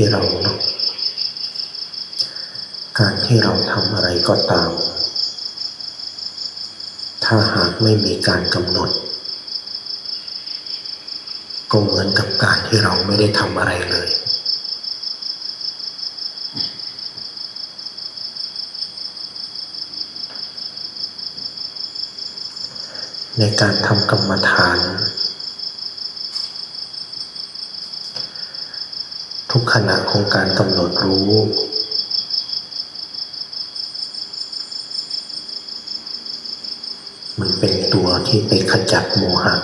การที่เราเนาะการที่เราทำอะไรก็ตาม ถ้าหากไม่มีการกำหนด ก็เหมือนกับการที่เราไม่ได้ทำอะไรเลย ในการทำกรรมฐาน ทุกข ณะของการกำหนดรู้ มันเป็นตัวที่ไปขจัดโมหะ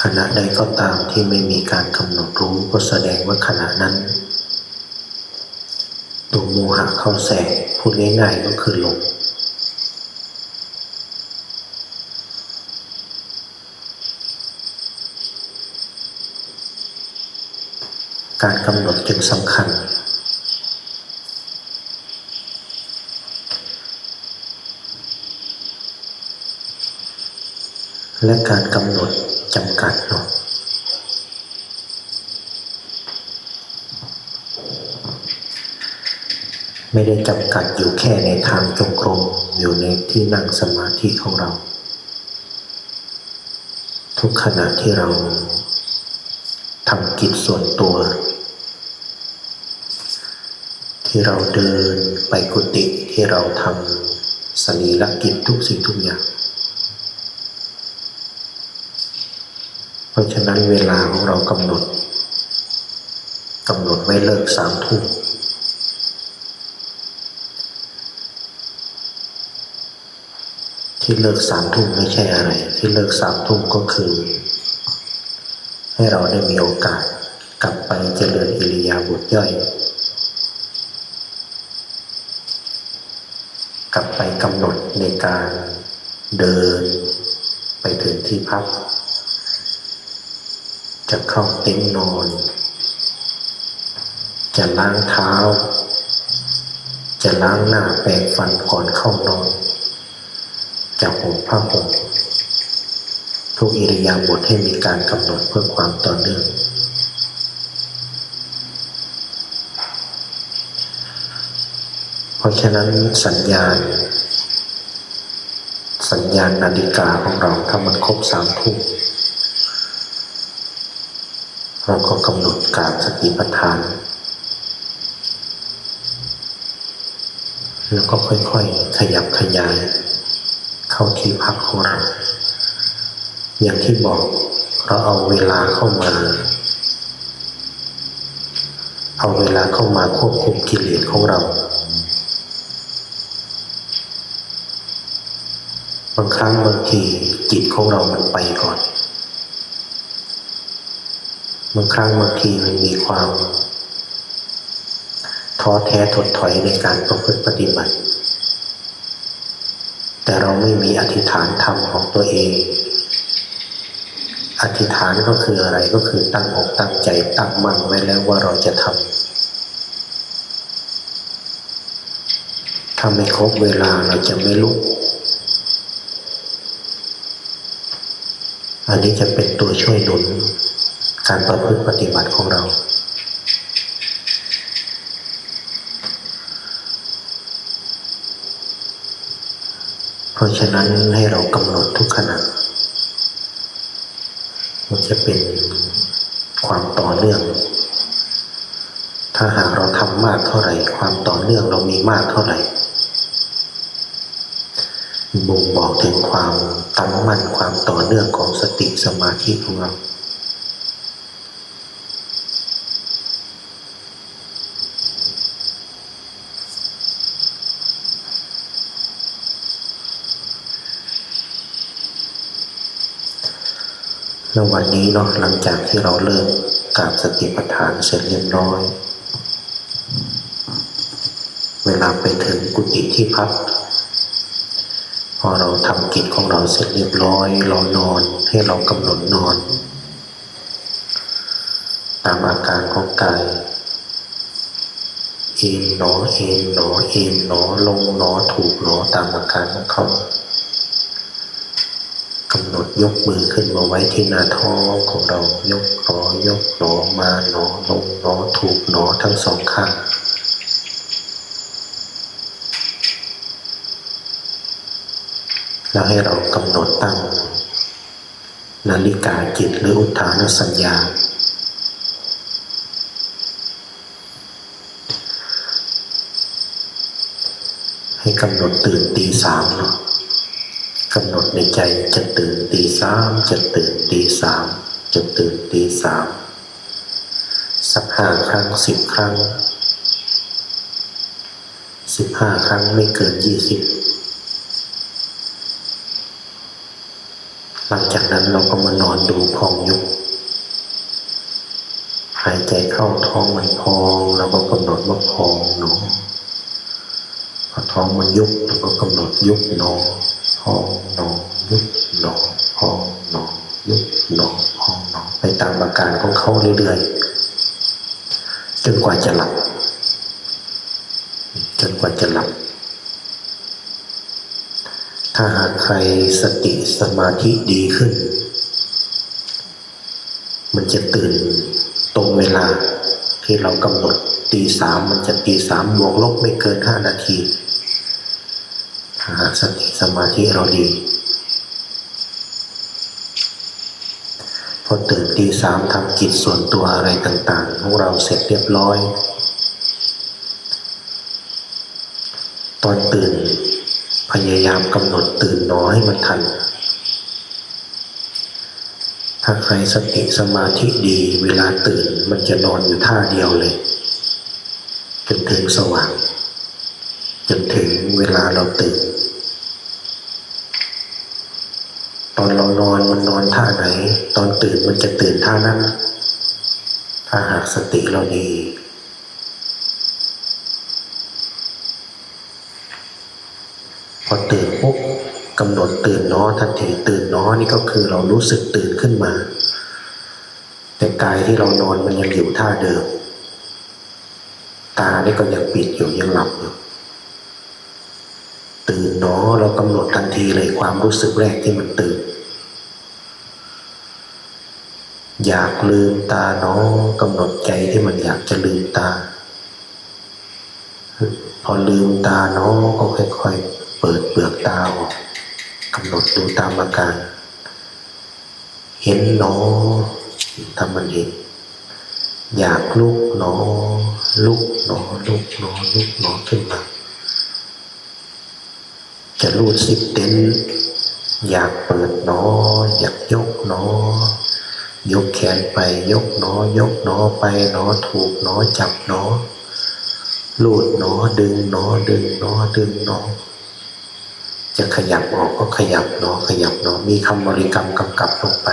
ขณะใดก็ตามที่ไม่มีการกำหนดรู้ก็แสดงว่าขณะนั้นตัวโมหะเข้าแทรกพูดง่ายๆก็คือหลง การกำหนดจึงสำคัญ และการกำหนดจำกัดเนาะไม่ได้จำกัดอยู่แค่ในทางจงกรมอยู่ในที่นั่งสมาธิของเรา ทุกขณะที่เราทำกิจส่วนตัว ที่เราเดินไปกุฏิที่เราทำสรีระกิจทุกสิ่งทุกอย่าง เพราะฉะนั้นเวลาของเรากำหนดกำหนดไว้เลิกสามทุ่มที่เลิกสามทุ่มไม่ใช่อะไร ที่เลิกสามทุ่มก็คือ ให้เราได้มีโอกาสกลับไปเจริญอิริยาบถย่อย กลับไปกำหนดในการเดินไปถึงที่พัก จะเข้าเต็นท์นอน จะล้างเท้า จะล้างหน้าแปรงฟันก่อนเข้านอน จะห่มผ้าห่มทุกอิริยาบถให้มีการกำหนดเพื่อความต่อเนื่อง เพ ราะฉะนั้นสัญญาณ สัญญาณนาฬิกาของเราถ้ามันครบสามทุ่มเราก็กำหนดการสติปัฏฐาน แล้วก็ค่อยๆ ขยับขยาย เข้าที่พักของเรา อย่างที่บอกเราเอาเวลาเข้ามา เอาเวลาเข้ามาควบคุมกิเลสของเราางครั้งบางทีจิตของเรามันไปก่อน บางครั้งบางทีมันมีความท้อแท้ถดถอยในการประพฤติปฏิบัติ แต่เราไม่มีอธิษฐานธรรมของตัวเอง อธิษฐานก็คืออะไรก็คือตั้งอกตั้งใจตั้งมั่นไว้แล้วว่าเราจะทำถ้าไม่ครบเวลาเราจะไม่ลุก อันนี้จะเป็นตัวช่วยหนุน การประพฤติปฏิบัติของเรา เพราะฉะนั้นให้เรากำหนดทุกขณะ มันจะเป็นความต่อเนื่อง ถ้าหากเราทำมากเท่าไหร่ ความต่อเนื่องเรามีมากเท่าไหร่ บ่งบอกถึงความตั้งมั่นความต่อเนื่องของสติสมาธิของเราแล้ววันนี้เนาะหลังจากที่เราเลิกการสติปัฏฐานเสร็จเรียบร้อย เวลาไปถึงกุฏิที่พัก พอเราทำกิจของเราเสร็จเรียบร้อย เรานอนให้เรากำหนดนอน ตามอาการของกายเอ็นหนอเอ็นหนอเอ็นหนอลงหนอถูกหนอตามอาการของเขากำหนดยกมือขึ้นมาไว้ที่หน้าท้องของเรายกหนอยกหนอมาหนอลงหนอถูกหนอทั้งสองข้าง แล้วให้เรากำหนดตั้งนาฬิกาจิตหรืออุทานสัญญา ให้กำหนดตื่นตีสามเนาะกำหนดในใจจะตื่นตีสามจะตื่นตีสามจะตื่นตีสามสักห้าครั้งสิบครั้งสิบห้าครั้งไม่เกินยี่สิบ หลังจากนั้นเราก็มานอนดูพองยุบหายใจเข้าท้องมันพองเราก็กำหนดว่าพองเนาะพอท้องมันยุบเราก็กำหนดยุบเนาะพองเนาะยุบเนาะพองเนาะยุบเนาะพองเนาะไปตามอาการของเขาเรื่อยๆจนกว่าจะหลับจนกว่าจะหลับ ถ้าหากใครสติสมาธิดีขึ้น มันจะตื่นตรงเวลาที่เรากำหนดตีสามมันจะตีสามบวกลบไม่เกินห้านาที ถ้าหากสติสมาธิเราดี พอตื่นตีสามทำกิจส่วนตัวอะไรต่างๆ ของเราเสร็จเรียบร้อย ตอนตื่น พยายามกำหนดตื่นน้อยมันทัน ถ้าใครสติสมาธิดีเวลาตื่นมันจะนอนอยู่ท่าเดียวเลย จนถึงสว่าง จนถึงเวลาเราตื่น ตอนเรานอนมันนอนท่าไหน ตอนตื่นมันจะตื่นท่านั้น ถ้าหากสติเราดี พอตื่นปุ๊บกำหนดตื่นน้อทันทีตื่นน้อนี่ก็คือเรารู้สึกตื่นขึ้นมา แต่กายที่เรานอนมันยังอยู่ท่าเดิม ตานี่ก็ยังปิดอยู่ยังหลับอยู่ตื่นน้อเรากำหนดทันทีเลยความรู้สึกแรกที่มันตื่น อยากลืมตาเน้อกำหนดใจที่มันอยากจะลืมตา พอลืมตาเน้อก็ค่อยๆ เปิดเปลือกตาออกกำหนดดูตามอาการ เห็นหนอทำมันเห็นอยากลุกหนอ ลุกหนอ ลุกหนอ ลุกหนอขึ้นมา จะรูดสิบเต็นอยากเปิดหนอ อยากยกหนอ ยกแขนไป ยกหนอ ยกหนอไปหนอ ถูกหนอ จับหนอลูดหนอ ดึงหนอ ดึงหนอ ดึงหนอ จะขยับออกก็ขยับหนอขยับหนอมีคำบริกรรมกำกับลงไป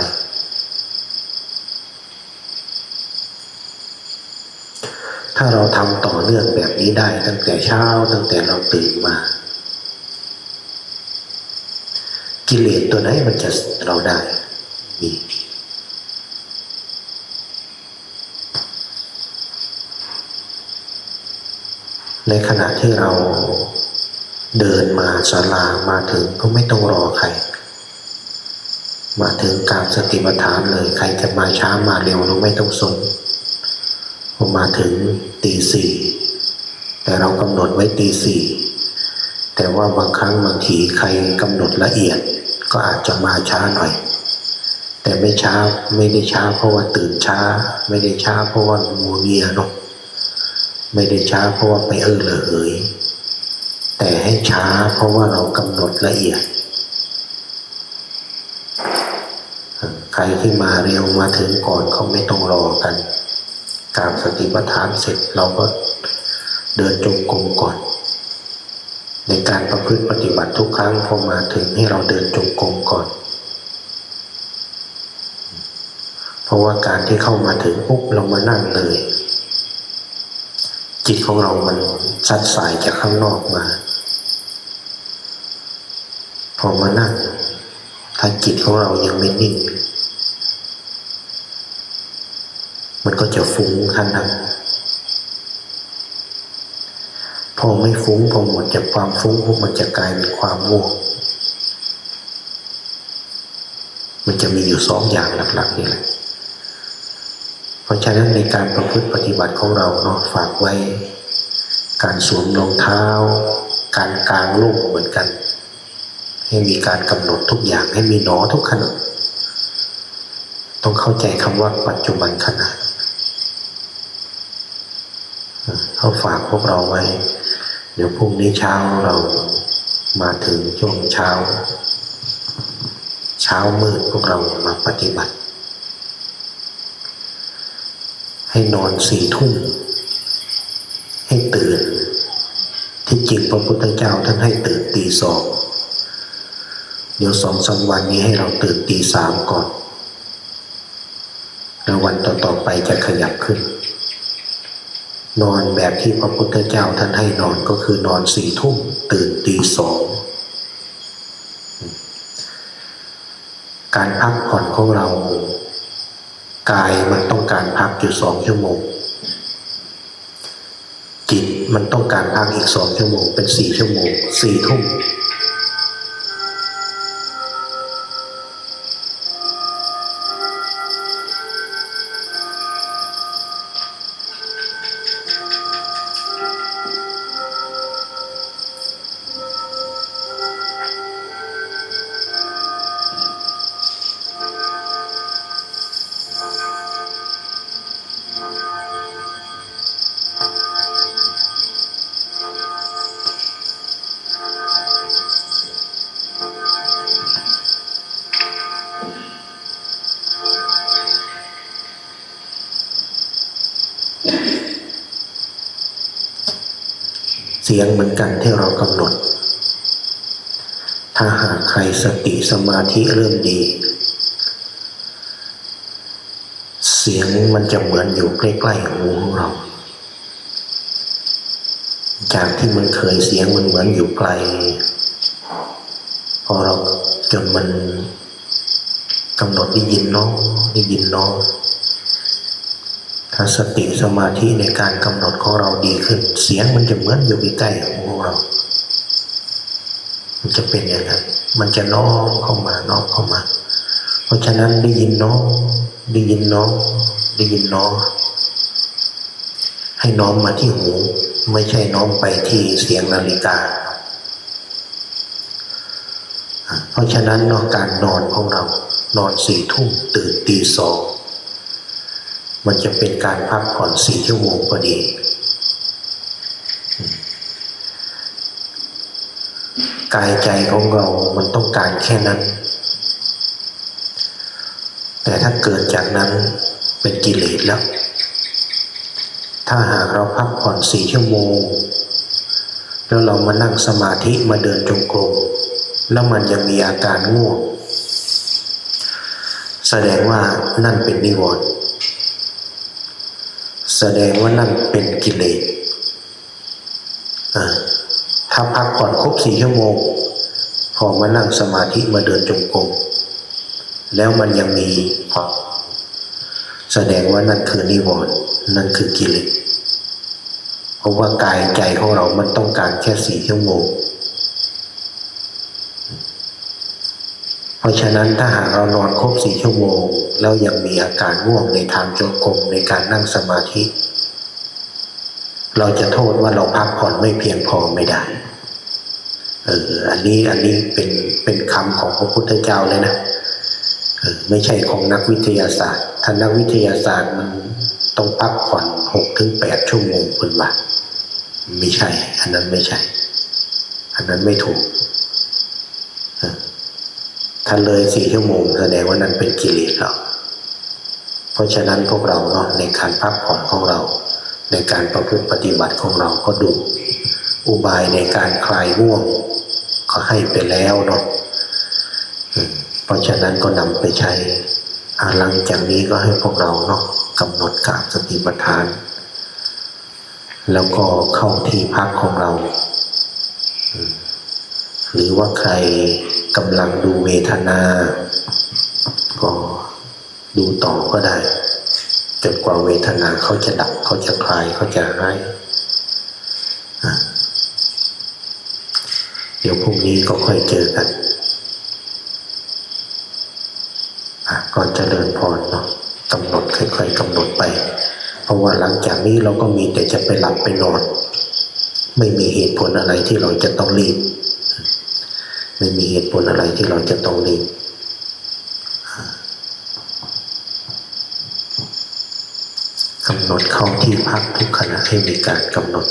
ถ้าเราทำต่อเนื่องแบบนี้ได้ตั้งแต่เช้าตั้งแต่เราตื่นมา กิเลสตัวไหนมันจะเราได้มีในขณะที่เรา เดินมาศาลามาถึงก็ไม่ต้องรอใคร มาถึงกราบสติปัฏฐานเลย ใครจะมาช้ามาเร็วเราไม่ต้องสนพอมาถึงตีสี่แต่เรากำหนดไว้ตีสี่แต่ว่าบางครั้งบางทีใครกำหนดละเอียดก็อาจจะมาช้าหน่อย แต่ไม่ช้าไม่ได้ช้าเพราะว่าตื่นช้า ไม่ได้ช้าเพราะว่ามัวเมียเนาะไม่ได้ช้าเพราะว่าไปเออละเหย แต่ให้ช้าเพราะว่าเรากำหนดละเอียด ใครที่มาเร็วมาถึงก่อนเขาไม่ต้องรอกันการสติปัฏฐานเสร็จเราก็เดินจงกรมก่อน ในการประพฤติปฏิบัติทุกครั้งพอมาถึงให้เราเดินจงกรมก่อน เพราะว่าการที่เข้ามาถึงปุ๊บเรามานั่งเลยจิตของเรามันซัดสายจากข้างนอกมา พอมานั่งถ้าจิตของเรายังไม่นิ่ง มันก็จะฟุ้งขนาดพอไม่ฟุ้งพอหมดจากความฟุ้งพวกมันจะกลายเป็นความง่วงมันจะมีอยู่สองอย่างหลักๆนี่แหละเพราะฉะนั้นในการประพฤติปฏิบัติของเราเนาะฝากไว้ การสวมรองเท้า การกางลูกเหมือนกัน ให้มีการกำหนดทุกอย่างให้มีหนอทุกขณะต้องเข้าใจคำว่าปัจจุบันขณะเขาฝากพวกเราไว้ เดี๋ยวพรุ่งนี้เช้าเรามาถึงช่วงเช้า เช้ามืดพวกเรามาปฏิบัติ ให้นอนสี่ทุ่มให้ตื่น ที่จริงพระพุทธเจ้าท่านให้ตื่นตีสอง ดี๋ยวสองสามวันนี้ให้เราตื่นตีสามก่อนแล้ววันต่อๆไปจะขยับขึ้น นอนแบบที่พระพุทธเจ้าท่านให้นอนก็คือนอนสี่ทุ่มตื่นตีสองการพักผ่อนของเรา กายมันต้องการพักอยู่สองชั่วโมง จิตมันต้องการพักอีกสองชั่วโมง เป็นสี่ชั่วโมงสี่ทุ่ม สียงเหมือนกันที่เรากำหนด ถ้าหากใครสติสมาธิเริ่มดี เสียงมันจะเหมือนอยู่ใกล้ๆหูของเรา จากที่มันเคยเสียงมันเหมือนอยู่ไกล พอเราจนมันกำหนดได้ยินเน้องได้ยินเน้อง ถ้าสติสมาธิในการกำหนดของเราดีขึ้น เสียงมันจะเหมือนอยู่ใกล้ๆหูของเรา มันจะเป็นอย่างนั้น มันจะน้อมเข้ามาน้อมเข้ามา เพราะฉะนั้นได้ยินน้องได้ยินน้องได้ยินน้องให้น้อมมาที่หู ไม่ใช่น้อมไปที่เสียงนาฬิกา เพราะฉะนั้นนอกการนอนของเรา นอนสี่ทุ่มตื่นตีสอง มันจะเป็นการพักผ่อนสี่ชั่วโมงพอดี กายใจของเรา มันต้องการแค่นั้น แต่ถ้าเกิดจากนั้นเป็นกิเลสแล้ว ถ้าหากเราพักผ่อนสี่ชั่วโมง แล้วเรามานั่งสมาธิมาเดินจงกรม แล้วมันยังมีอาการง่วง แสดงว่านั่นเป็นนิวรณ์ แสดงว่านั่นเป็นกิเลสถ้าพักผ่อนครบสี่ชั่วโมง พอมานั่งสมาธิมาเดินจงกรมแล้วมันยังมีความแสดงว่านั่นคือนิวรณ์นั่นคือกิเลสเพราะว่ากายใจของเรามันต้องการแค่สี่ชั่วโมง เพราะฉะนั้นถ้าหากเรานอนครบสี่ชั่วโมง แล้วยังมีอาการง่วงในทางจงกรมในการนั่งสมาธิ เราจะโทษว่าเราพักผ่อนไม่เพียงพอไม่ได้เอออันนี้อันนี้เป็นเป็นคำของพระพุทธเจ้าเลยนะเออไม่ใช่ของนักวิทยาศาสตร์ถ้านักวิทยาศาสตร์มันต้องพักผ่อนหกถึงแปดชั่วโมงคุณว่าไม่ใช่ อันนั้นไม่ใช่ อันนั้นไม่ถูก ถ้าเลยสี่ชั่วโมงแสดงว่านั้นเป็นกิเลสแล้วเพราะฉะนั้นพวกเราเนาะในการพักผ่อนของเรา ในการประพฤติปฏิบัติของเราก็ดู อุบายในการคลายง่วง ก็ให้ไปแล้วเนาะเพราะฉะนั้นก็นำไปใช้หลังจากนี้ก็ให้พวกเราเนาะกำหนดกราบสติปัฏฐาน แล้วก็เข้าที่พักของเรา หรือว่าใคร กำลังดูเวทนา ก็ดูต่อก็ได้จนกว่าเวทนาเขาจะดับเขาจะคลายเขาจะหายเดี๋ยวพรุ่งนี้ก็ค่อยเจอกันก่อเจริญพรเนาะกำหนดค่อยๆกำหนดไป เพราะว่าหลังจากนี้เราก็มีแต่จะไปหลับไปนอน ไม่มีเหตุผลอะไรที่เราจะต้องรีบ ไม่มีเหตุผลอะไรที่เราจะต้องรีบกำหนดเข้าที่พักทุกขณะให้มีการกำหนด